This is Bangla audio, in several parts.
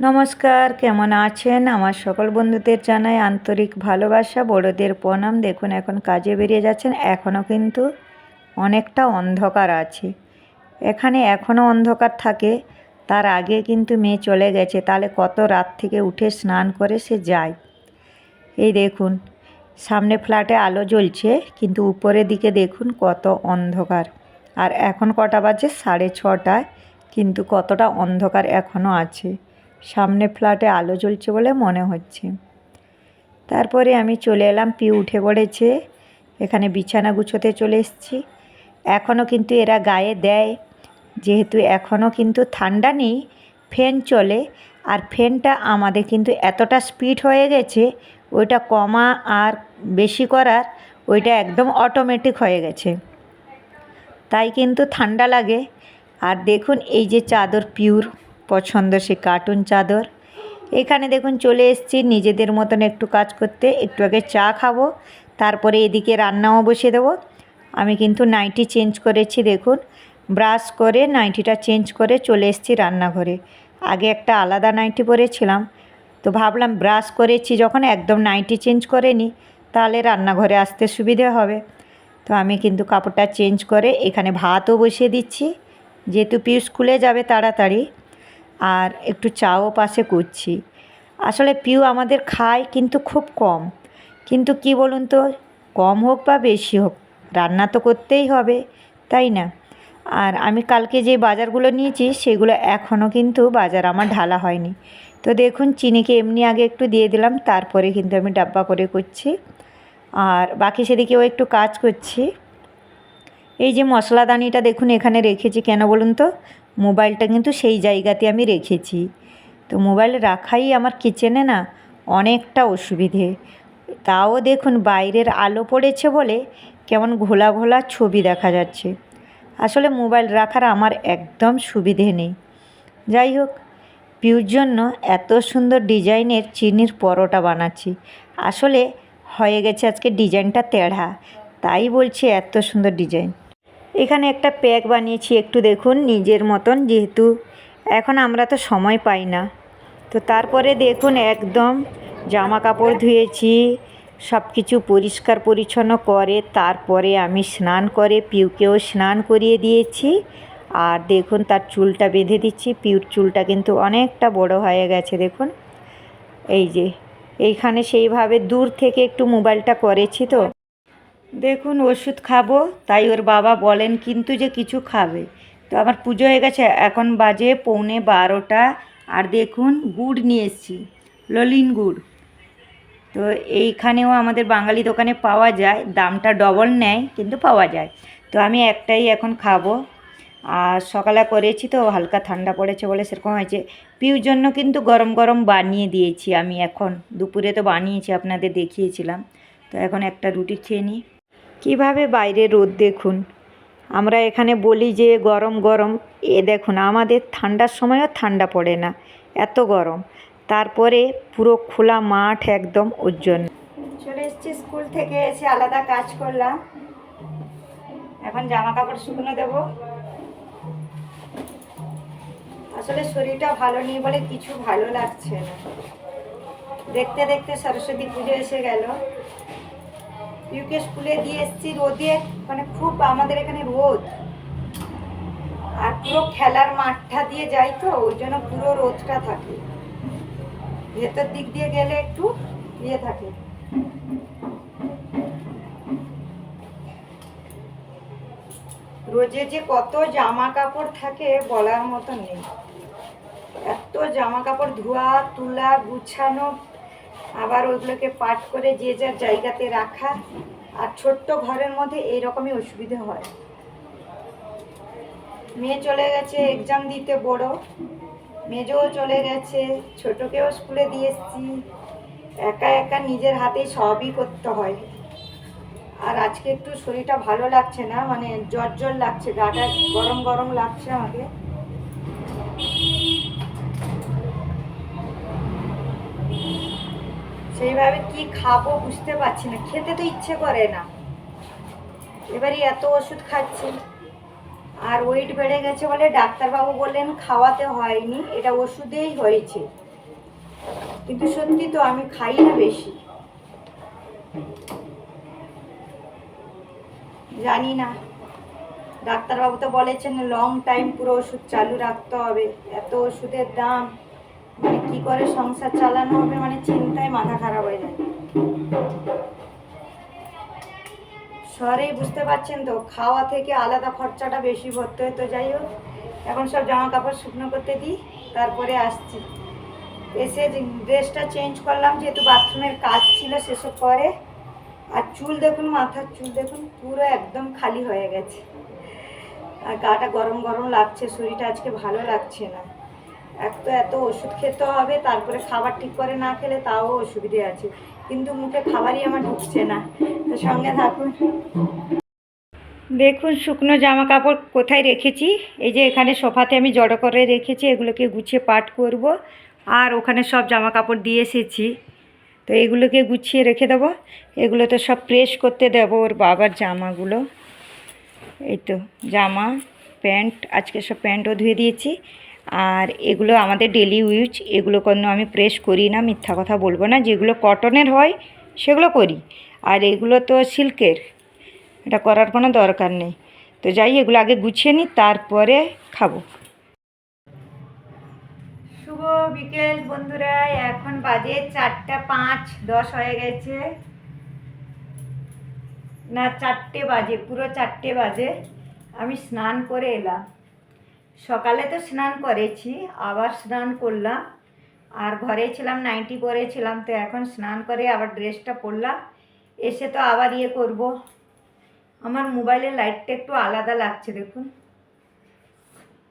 নমস্কার, কেমন আছেন? আমার সকল বন্ধুদের জানাই আন্তরিক ভালোবাসা, বড়দের প্রণাম। দেখুন, এখন কাজে বেরিয়ে যাচ্ছেন, এখনও কিন্তু অনেকটা অন্ধকার আছে। এখানে এখনও অন্ধকার থাকে, তার আগে কিন্তু মেয়ে চলে গেছে, তাহলে কত রাত থেকে উঠে স্নান করে সে যায়। এই দেখুন, সামনে ফ্ল্যাটে আলো জ্বলছে, কিন্তু উপরের দিকে দেখুন কত অন্ধকার। আর এখন কটা বাজে? সাড়ে ছটায়, কিন্তু কতটা অন্ধকার এখনও আছে। সামনে ফ্ল্যাটে আলো জ্বলছে বলে মনে হচ্ছে। তারপরে আমি চলে এলাম পিউ উঠে পড়েছে। এখানে বিছানা গুছোতে চলে এসেছি। এখনও কিন্তু এরা গায়ে দেয়। যেহেতু এখনও কিন্তু ঠান্ডা নেই, ফ্যান চলে। আর ফ্যানটা আমাদের কিন্তু এতটা স্পিড হয়ে গেছে, ওইটা কমা আর বেশি করার ওইটা একদম অটোমেটিক হয়ে গেছে। তাই কিন্তু ঠান্ডা লাগে। আর দেখুন এই যে চাদর পিওর পছন্দ সে কার্টুন চাদর। এখানে দেখুন চলে এসেছি, নিজেদের মতন একটু কাজ করতে, একটু আগে চা খাব, তারপরে এদিকে রান্নাও বসিয়ে দেবো। আমি কিন্তু নাইটি চেঞ্জ করেছি, দেখুন, ব্রাশ করে নাইটিটা চেঞ্জ করে চলে এসেছি রান্নাঘরে। আগে একটা আলাদা নাইটি পরেছিলাম, তো ভাবলাম ব্রাশ করেছি, যখন একদম নাইটি চেঞ্জ করে নিই তাহলে রান্নাঘরে আসতে সুবিধে হবে। তো আমি কিন্তু কাপড়টা চেঞ্জ করে এখানে ভাতও বসিয়ে দিচ্ছি, যেহেতু পিউ স্কুলে যাবে তাড়াতাড়ি আর একটু চাও পাশে করছি। আসলে পিউ আমাদের খায় কিন্তু খুব কম। কিন্তু কি বলুন তো, কম হোক বা বেশি হোক, রান্না তো করতেই হবে, তাই না? আর আমি কালকে যে বাজারগুলো নিয়েছি, সেগুলো এখনও কিন্তু বাজার আমার ঢালা হয়নি। তো দেখুন, চিনিকে এমনি আগে একটু দিয়ে দিলাম, তারপরে কিন্তু আমি ডাব্বা করে করছি। আর বাকি সেদিকেও একটু কাজ করছি। এই যে মশলাদানিটা দেখুন, এখানে রেখেছি কেন বলুন তো? মোবাইলটা কিন্তু সেই জায়গাতে আমি রেখেছি। তো মোবাইল রাখাই আমার কিচেনে না অনেকটা অসুবিধে। তাও দেখুন বাইরের আলো পড়েছে বলে কেমন ঘোলা ঘোলা ছবি দেখা যাচ্ছে। আসলে মোবাইল রাখার আমার একদম সুবিধে নেই। যাই হোক, পিউর জন্য এত সুন্দর ডিজাইনের চিনির পরোটা বানাচ্ছি। আসলে হয়ে গেছে আজকে ডিজাইনটা তেড়া। তাই বলছি এত সুন্দর ডিজাইন। এখানে একটা প্যাক বানিয়েছি একটু দেখুন নিজের মতন, যেহেতু এখন আমরা তো সময় পাই না। তো তারপরে দেখুন একদম জামা কাপড় ধুয়েছি সব কিছু পরিষ্কার পরিচ্ছন্ন করে, তারপরে আমি স্নান করে পিউকেও স্নান করিয়ে দিয়েছি। আর দেখুন তার চুলটা বেঁধে দিচ্ছি, পিউর চুলটা কিন্তু অনেকটা বড় হয়ে গেছে দেখুন। এই যে, এইখানে সেইভাবে দূর থেকে একটু মোবাইলটা করেছি তো। দেখুন, ওষুধ খাব, তাই ওর বাবা বলেন কিন্তু যে কিছু খাবে। তো আমার পুজো হয়ে গেছে, এখন বাজে পৌনে বারোটা, আর দেখুন, গুড় নিয়ে এসেছি, ললিন গুড়। তো এইখানেও আমাদের বাঙালি দোকানে পাওয়া যায়, দামটা ডবল নেয়, কিন্তু পাওয়া যায়। তো আমি একটাই এখন খাব। আর সকালে করেছি তো, হালকা ঠান্ডা পড়েছে বলে সেরকম হয়েছে। পিউর জন্য কিন্তু গরম গরম বানিয়ে দিয়েছি আমি এখন। দুপুরে তো বানিয়েছি, আপনাদের দেখিয়েছিলাম। তো এখন একটা রুটি খেয়ে নিই। কীভাবে বাইরে রোদ দেখুন? আমরা এখানে বলি যে গরম গরম। এ দেখুন, আমাদের ঠান্ডার সময়ও ঠান্ডা পড়ে না, এত গরম। তারপরে পুরো খোলা মাঠ একদম ওর জন্য চলে এসেছি স্কুল থেকে এসে আলাদা কাজ করলাম। এখন জামা কাপড় শুকনো দেবো। আসলে শরীরটা ভালো নেই বলে কিছু ভালো লাগছে না। দেখতে দেখতে সরস্বতী পুজো এসে গেল। ইউকে স্কুলে দিয়ে এসেছি রোদে মানে খুব আমাদের এখানে রোদ। আর পুরো খেলার মাঠটা দিয়ে যাই তো, ওই জন্য পুরো রোদটা থাকে। ভেতর দিক দিয়ে গেলে একটু ইয়ে থাকে। রোজে যে কত জামা কাপড় থাকে বলার মতো নেই। এত জামা কাপড় ধোয়া, তোলা, গুছানো আবার ওইগুলোকে পাট করে যে যার জায়গাতে রাখা আর ছোট্ট ঘরের মধ্যে এইরকমই অসুবিধে হয়। মেয়ে চলে গেছে এক্সাম দিতে বড়। মেজও চলে গেছে, ছোটকেও স্কুলে দিয়ে এসছি। একা একা নিজের হাতেই সবই করতে হয়। আর আজকে একটু শরীরটা ভালো লাগছে না মানে জ্বর জ্বর লাগছে গাটা গরম গরম লাগছে আমাকে। সেইভাবে কি খাব বুঝতে পারছি না। খেতে তো ইচ্ছে করে না। এবারে এত ওষুধ খাচ্ছি। আর ওয়েট বেড়ে গেছে বলে ডাক্তারবাবু বললেন খাওয়াতে হয়নি, এটা ওষুধেই হয়েছে। কিন্তু সত্যি তো আমি খাই না বেশি। জানি না। ডাক্তারবাবু তো বলেছেন লং টাইম পুরো ওষুধ চালু রাখতে হবে। এত ওষুধের দাম। মানে কি করে সংসার চালানো হবে মানে চিন্তায় মাথা খারাপ হয়ে যায়। শহরেই বুঝতে পারছেন তো, খাওয়া থেকে আলাদা খরচাটা বেশি ভরতে হয়। তো যাই হোক, এখন সব জামা কাপড় শুকনো করতে দিই, তারপরে আসছি। এসে ড্রেসটা চেঞ্জ করলাম, যেহেতু বাথরুমের কাজ ছিল সেসব করে আর চুল দেখুন, মাথার চুল দেখুন, পুরো একদম খালি হয়ে গেছে। আর গাটা গরম গরম লাগছে, শরীরটা আজকে ভালো লাগছে না। এক তো এত ওষুধ খেতে হবে, তারপরে খাবার ঠিক করে না খেলে তাও অসুবিধে আছে। কিন্তু মুখে খাবারই আমার ঢুকছে না। তো সঙ্গে থাকুন। দেখুন, শুকনো জামা কাপড় কোথায় রেখেছি? এই যে এখানে সোফাতে আমি জড়ো করে রেখেছি, এগুলোকে গুছিয়ে পাট করব। আর ওখানে সব জামা কাপড় দিয়ে এসেছি। তো এগুলোকে গুছিয়ে রেখে দেবো। এগুলো তো সব প্রেস করতে দেবো ওর বাবার জামাগুলো। এই তো, জামা, প্যান্ট, আজকে সব প্যান্টও ধুয়ে দিয়েছি। আর এগুলো আমাদের ডেলি ইউজ এগুলো কোনো আমি প্রেস করি না, মিথ্যা কথা বলব না। যেগুলো কটনের হয়, সেগুলো করি। আর এগুলো তো সিল্কের এটা করার কোনো দরকার নেই। তো যাই, এগুলো আগে গুছিয়ে নিই, তারপরে খাব। শুভ বিকেল বন্ধুরা, এখন বাজে চারটা পাঁচ, দশ হয়ে গেছে। না, চারটে বাজে, পুরো চারটে বাজে। আমি স্নান করে এলাম। সকালে তো স্নান করেছি, আবার স্নান করলাম। আর ঘরে ছিলাম নাইটি পরেছিলাম তো এখন স্নান করে আবার ড্রেসটা পরলাম। এসে তো আবার ইয়ে করব। আমার মোবাইলের লাইটটা একটু আলাদা লাগছে, দেখুন।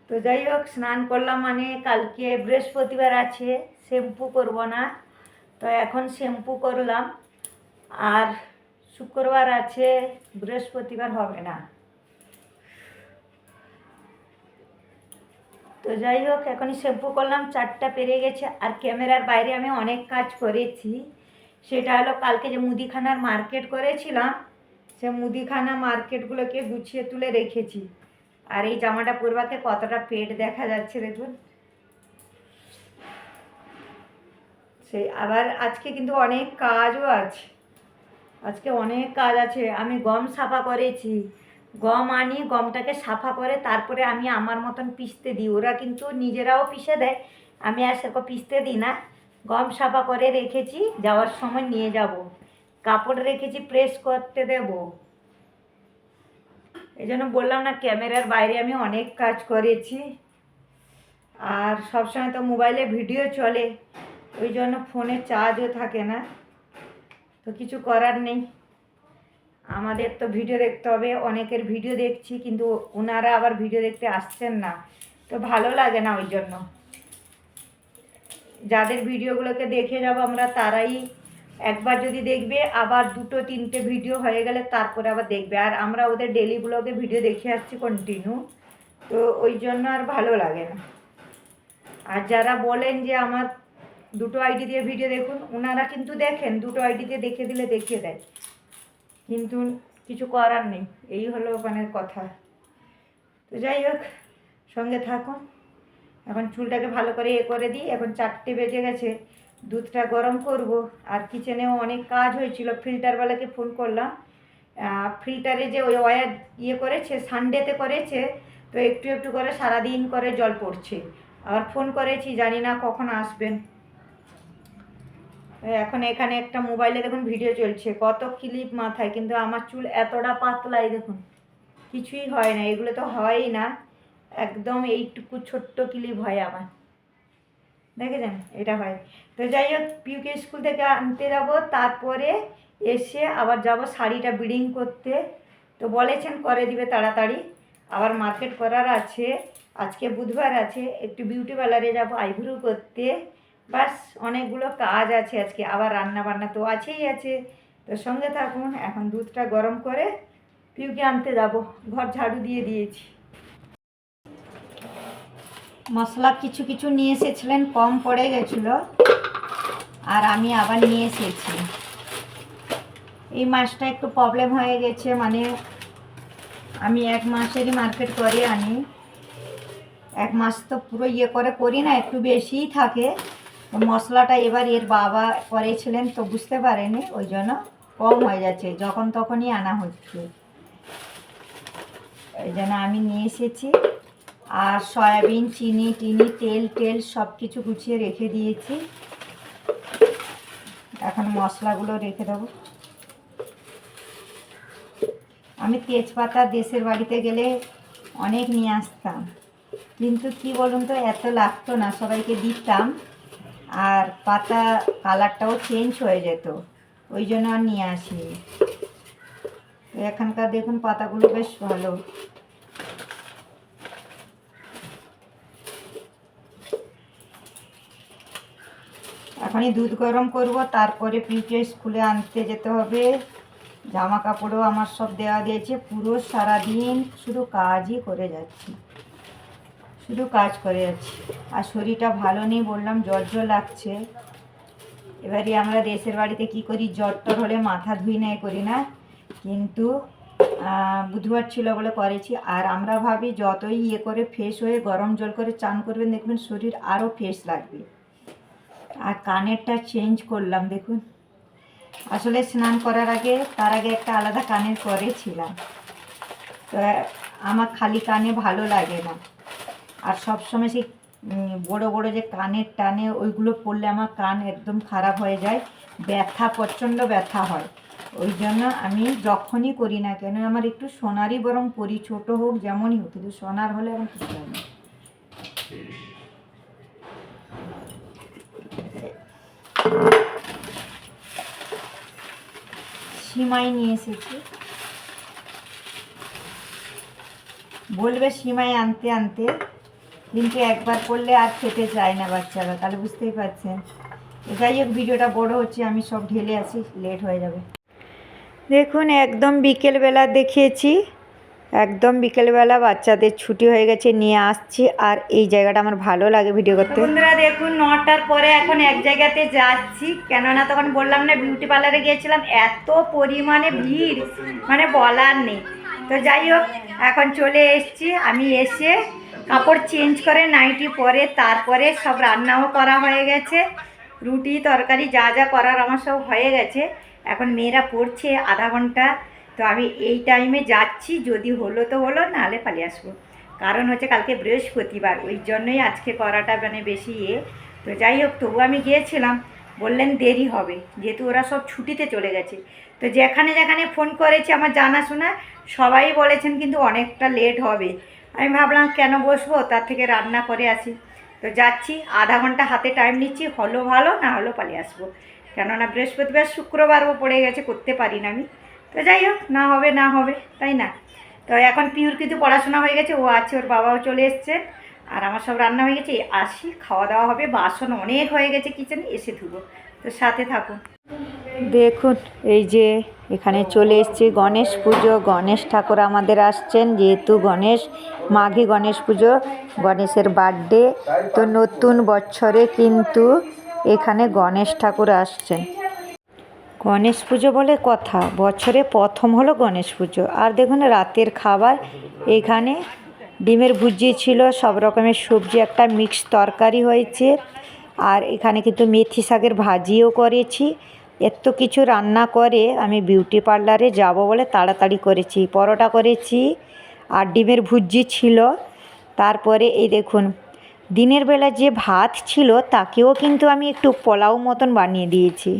তো যাই হোক, স্নান করলাম মানে কালকে বৃহস্পতিবার আছে, শ্যাম্পু করব না। তো এখন শ্যাম্পু করলাম। আর শুক্রবার আছে, বৃহস্পতিবার হবে না। তো যাই হোক, এখনই শ্যাম্পু করলাম, চারটা পেরিয়ে গেছে। আর ক্যামেরার বাইরে আমি অনেক কাজ করেছি। সেটা হলো কালকে যে মুদিখানার মার্কেট করেছিলাম, সে মুদিখানা মার্কেটগুলোকে গুছিয়ে তুলে রেখেছি। আর এই জামাটা পরবাকে কতটা পেট দেখা যাচ্ছে দেখুন। সেই আবার আজকে কিন্তু অনেক কাজও আছে। আজকে অনেক কাজ আছে। আমি গম সাফা করেছি। গম আনি, গমটাকে সাফা করে, তারপরে আমি আমার মতন পিষতে দিই। ওরা কিন্তু নিজেরাও পিষে দেয়, আমি আর সেরকম পিষতে দিই না। গম সাফা করে রেখেছি, যাওয়ার সময় নিয়ে যাব। কাপড় রেখেছি প্রেস করতে দেব। এই জন্য বললাম না, ক্যামেরার বাইরে আমি অনেক কাজ করেছি। আর সবসময় তো মোবাইলে ভিডিও চলে, ওই জন্য ফোনে চার্জও থাকে না। তো কিছু করার নেই। আমাদের তো ভিডিও দেখতে হবে, অনেকের ভিডিও দেখছি কিন্তু ওনারা আবার ভিডিও দেখতে আসছেন না। তো ভালো লাগে না ওই জন্য। যাদের ভিডিওগুলোকে দেখে যাব আমরা তারাই একবার যদি দেখবে, আবার দুটো, তিনটে ভিডিও হয়ে গেলে তারপরে আবার দেখবে। আর আমরা ওদের ডেলি ব্লগে ভিডিও দেখে আসছি কন্টিনিউ তো ওই জন্য আর ভালো লাগে না। আর যারা বলেন যে আমার দুটো আইডি দিয়ে ভিডিও দেখুন, ওনারা কিন্তু দেখেন, দুটো আইডি দিয়ে দেখে দিলে দেখিয়ে দেয়। কিন্তু কিছু করার নেই, এই হলো ওখানের কথা। তো যাই হোক, সঙ্গে থাকুন এখন চুলটাকে ভালো করে এ করে দিই। এখন চারটে বেজে গেছে, দুধটা গরম করব। আর কিচেনেও অনেক কাজ হয়েছিল ফিল্টারওয়ালাকে ফোন করলাম। ফিল্টারে যে ওই ওয়ার ইয়ে করেছে, সানডেতে করেছে, তো একটু একটু করে সারাদিন করে জল পড়ছে। আবার ফোন করেছি, জানি না কখন আসবেন। এখন এখানে একটা মোবাইলে দেখুন ভিডিও চলছে, কত ক্লিপ মাথায়, কিন্তু আমার চুল এতটা পাতলাই দেখুন, কিছুই হয় না, এগুলো তো হয়ই না, একদম এইটুকু ছোট্ট ক্লিপ হয় আমার, দেখেছেন? এটা হয়। তো যাই হোক পিউকে স্কুল থেকে আনতে যাব, তারপরে এসে আবার যাব শাড়িটা বিডিং করতে, তো বলেছেন করে দিবে তাড়াতাড়ি, আবার মার্কেট করার আছে, আজকে বুধবার আছে, একটু বিউটি পার্লারে যাব, আইব্রু করতে বাস, অনেকগুলো কাজ আছে আজকে, আবার রান্না বান্না তো আছেই আছে। তো সঙ্গে থাকুন, এখন দুধটা গরম করে পিউকে আনতে যাব, ঘর ঝাড়ু দিয়ে দিয়েছি। মশলা কিছু কিছু নিয়ে এসেছিলেন, কম পড়ে গেছিল, আর আমি আবার নিয়ে এসেছি। এই মাসটা একটু প্রবলেম হয়ে গেছে মানে আমি এক মাসেরই মার্কেট করে আনি। এক মাস তো পুরো ইয়ে করে, করি না, একটু বেশিই থাকে। মশলাটা এবার এর বাবা করেছিলেন তো বুঝতে পারেনি, ওই জন্য কম হয়ে যাচ্ছে, যখন তখনই আনা হচ্ছে। ওই জন্য আমি নিয়ে এসেছি, আর সয়াবিন, চিনি, টিনি, তেল, টেল সব কিছু গুছিয়ে রেখে দিয়েছি। এখন মশলাগুলো রেখে দেবো। আমি তেজপাতা দেশের বাড়িতে গেলে অনেক নিয়ে আসতাম, কিন্তু কি বলুন তো, এত লাগতো না, সবাইকে দিতাম। আর পাতা কালারটাও চেঞ্জ হয়ে যেত। ওই জন্য আর নিয়ে আসি এখানকার দেখুন পাতাগুলো বেশ ভালো। এখনই দুধ গরম করব, তারপরে পিউকে স্কুলে আনতে যেতে হবে। জামা কাপড়ও আমার সব দেওয়া দিয়েছে, পুরো সারাদিন শুধু কাজই করে যাচ্ছি। শুধু কাজ করে যাচ্ছি আর শরীরটা ভালো নেই বললাম, জ্বর জ্বর লাগছে। এবারে আমরা দেশের বাড়িতে কি করি, জ্বর টর হলে মাথা ধুই নাই করি না। কিন্তু বুধবার ছিল বলে করেছি। আর আমরা ভাবি যতই ইয়ে করে ফ্রেশ হয়ে গরম জল করে চান করবেন, দেখবেন শরীর আরও ফ্রেশ লাগবে। আর কানেরটা চেঞ্জ করলাম, দেখুন। আসলে স্নান করার আগে, তার আগে একটা আলাদা কানের করেছিলাম তো আমার খালি কানে ভালো লাগে না। আর সবসময় সেই বড় বড় যে কানের টানে ওইগুলো পরলে আমার কান একদম খারাপ হয়ে যায়, ব্যথা, প্রচণ্ড ব্যথা হয় ওই জন্য আমি যখনই করি না কেন, আমার একটু সোনারই বরং পরি, ছোট হোক, যেমনই হোক, কিন্তু সোনার হলে আমার কিছু না। সিমাই নিয়ে এসেছি বলবে সিমাই আনতে আনতে কিন্তু একবার করলে আর খেতে চায় না বাচ্চারা, তাহলে বুঝতেই পারছেন। যাই হোক, ভিডিওটা বড় হচ্ছে, আমি সব ঢেলে আসি লেট হয়ে যাবে। দেখুন, একদম বিকেলবেলা দেখিয়েছি, একদম বিকেলবেলা বাচ্চাদের ছুটি হয়ে গেছে, নিয়ে আসছি, আর এই জায়গাটা আমার ভালো লাগে ভিডিও করতে। বন্ধুরা, দেখুন, নটার পরে এখন এক জায়গাতে যাচ্ছি, কেননা তখন বললাম না বিউটি পার্লারে গিয়েছিলাম, এত পরিমাণে ভিড় মানে বলার নেই। তো যাই হোক, এখন চলে এসেছি, আমি এসে কাপড় চেঞ্জ করে নাইটি পরে তারপরে সব রান্নাও করা হয়ে গেছে। রুটি, তরকারি যা যা করার আমার সব হয়ে গেছে। এখন মেয়েরা পড়ছে আধা ঘণ্টা। তো আমি এই টাইমে যাচ্ছি, যদি হলো তো হলো, নাহলে পালিয়ে আসব। কারণ হচ্ছে কালকে বৃহস্পতিবার, ওই জন্যই আজকে করাটা মানে বেশি ইয়ে তো যাই হোক, তবু আমি গিয়েছিলাম। বললেন দেরি হবে, যেহেতু ওরা সব ছুটিতে চলে গেছে। তো যেখানে যেখানে ফোন করেছি, আমার জানাশোনা সবাই বলেছেন কিন্তু অনেকটা লেট হবে। আমি ভাবলাম কেন বসবো? তার থেকে রান্না করে আসি। তো যাচ্ছি, আধা ঘণ্টা হাতে টাইম নিচ্ছি, হলো ভালো, না হলো পালিয়ে আসব। কেননা বৃহস্পতিবার শুক্রবারও পড়ে গেছে, করতে পারি না আমি। তো যাই হোক, না হবে না হবে, তাই না? তো এখন পিউর কিন্তু পড়াশোনা হয়ে গেছে, ও আছে, ওর বাবাও চলে এসছে। আর আমার সব রান্না হয়ে গেছে আসি, খাওয়া দাওয়া হবে, বাসন অনেক হয়ে গেছে কিচেনে এসে ধুবো। তো সাথে থাকুন। দেখুন, এই যে এখানে চলে এসেছি গণেশ পুজো। গণেশ ঠাকুর আমাদের আসছেন, যেহেতু গণেশ, মাঘী গণেশ পুজো, গণেশের বার্থডে তো নতুন বছরে কিন্তু এখানে গণেশ ঠাকুর আসছেন। গণেশ পুজো বলে কথা, বছরে প্রথম হলো গণেশ পুজো। আর দেখুন, রাতের খাবার, এখানে ডিমের ভুজি ছিল, সব রকমের সবজি, একটা মিক্স তরকারি হয়েছে। আর এখানে কিন্তু মেথি শাকের ভাজিও করেছি। এত কিছু রান্না করে আমি বিউটি পার্লারে যাব বলে তাড়াতাড়ি করেছি। পরোটা করেছি আর ডিমের ভুজি ছিল। তারপরে এই দেখুন, দিনের বেলা যে ভাত ছিল তাকেও কিন্তু আমি একটু পোলাও মতন বানিয়ে দিয়েছি।